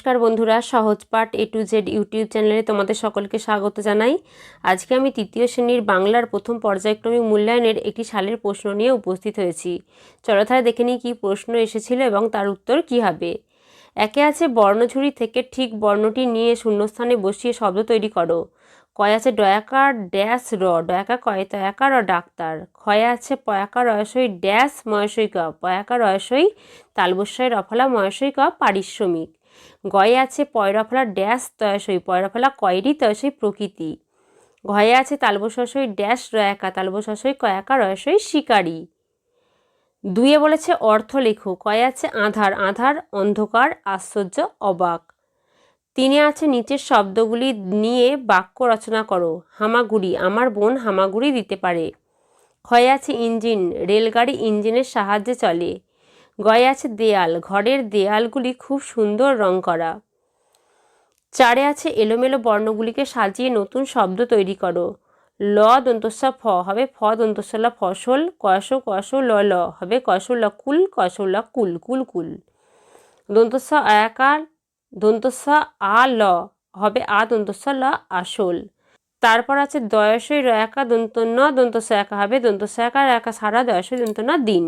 নমস্কার বন্ধুরা, সহজ পাঠ এ টু জেড ইউটিউব চ্যানেলে তোমাদের সকলকে স্বাগত জানাই। আজকে আমি তৃতীয় শ্রেণির বাংলার প্রথম পর্যায়ক্রমিক মূল্যায়নের একটি সালের প্রশ্ন নিয়ে উপস্থিত হয়েছি। চলধারে দেখে নিই কী প্রশ্ন এসেছিল এবং তার উত্তর কী হবে। একে আছে বর্ণঝুড়ি থেকে ঠিক বর্ণটি নিয়ে শূন্যস্থানে বসিয়ে শব্দ তৈরি করো। কয় আছে ডয়াকার ড্যাশ, র। ডয়াকা কয়, তয়াকার র ডাক্তার। ক্ষয় আছে পয়াকার রয়সই ড্যাশ, ময়সই, ক। পয়াকার রয়সই তালবস্যই রফলা, ময়সই, ক, পারিশ্রমিক। গয়ে আছে পয়রফলা ড্যাশ তয়সই পয়রফলা কয়েরই তয়সই প্রকৃতি। ঘয়ে আছে তালবসই ড্যাশ রয়াকা তালবসই কয়াকা রয়সই শিকারী। দুয়ে বলেছে অর্থ লেখো, কয়ে আছে আধার আধার অন্ধকার, আশ্চর্য, অবাক। তিনে আছে নিচের শব্দগুলি নিয়ে বাক্য রচনা করো, হামাগুড়ি, আমার বোন হামাগুড়ি দিতে পারে। ক্ষয়ে আছে ইঞ্জিন, রেলগাড়ি ইঞ্জিনের সাহায্যে চলে। গয়ে আছে দেয়াল। ঘরের দেয়ালগুলি খুব সুন্দর রং করা। চারে আছে এলোমেলো বর্ণগুলিকে সাজিয়ে নতুন শব্দ তৈরি করো। ল দন্তস্ব ফ হবে ফ দন্তস্বলা ফসল কয়স কয়স ল ল হবে কয়স ল কুল কয়স ল কুল কুল কুল। দন্তস্ব আয়াকার, দন্তস্ব আ ল হবে আ দন্তস্ব ল আসল। তারপর আছে দয়সই রয়াকা দন্ত ন দন্তস্ব একা হবে দন্তস্ব একা একা সারা দয়সই দন্ত ন দিন।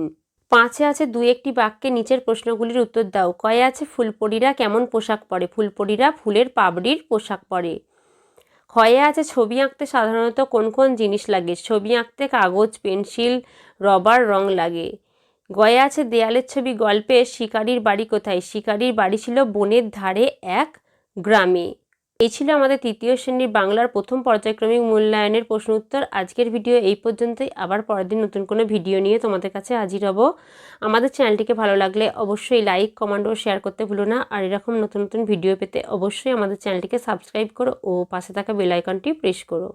পাঁচে আছে দুই একটি বাক্যে নিচের প্রশ্নগুলির উত্তর দাও। কয়ে আছে, ফুলপরিরা কেমন পোশাক পরে? ফুলপরিরা ফুলের পাবড়ির পোশাক পরে। ক্ষয়ে আছে, ছবি আঁকতে সাধারণত কোন কোন জিনিস লাগে? ছবি আঁকতে কাগজ, পেন্সিল, রবার রং লাগে। গয়ে আছে, দেয়ালের ছবি গল্পে শিকারির বাড়ি কোথায়? শিকারির বাড়ি ছিল বনের ধারে এক গ্রামে। এই ছিল আমাদের তৃতীয় শ্রেণির বাংলার প্রথম পর্যায়ক্রমিক মূল্যায়নের প্রশ্ন উত্তর। আজকের ভিডিও এই পর্যন্তই। আবার পরের দিন নতুন কোনো ভিডিও নিয়ে তোমাদের কাছে হাজির হব। আমাদের চ্যানেলটিকে ভালো লাগলে অবশ্যই লাইক, কমেন্ট ও শেয়ার করতে ভুলো না। আর এরকম নতুন নতুন ভিডিও পেতে অবশ্যই আমাদের চ্যানেলটিকে সাবস্ক্রাইব করো ও পাশে থাকা বেল আইকনটি প্রেস করো।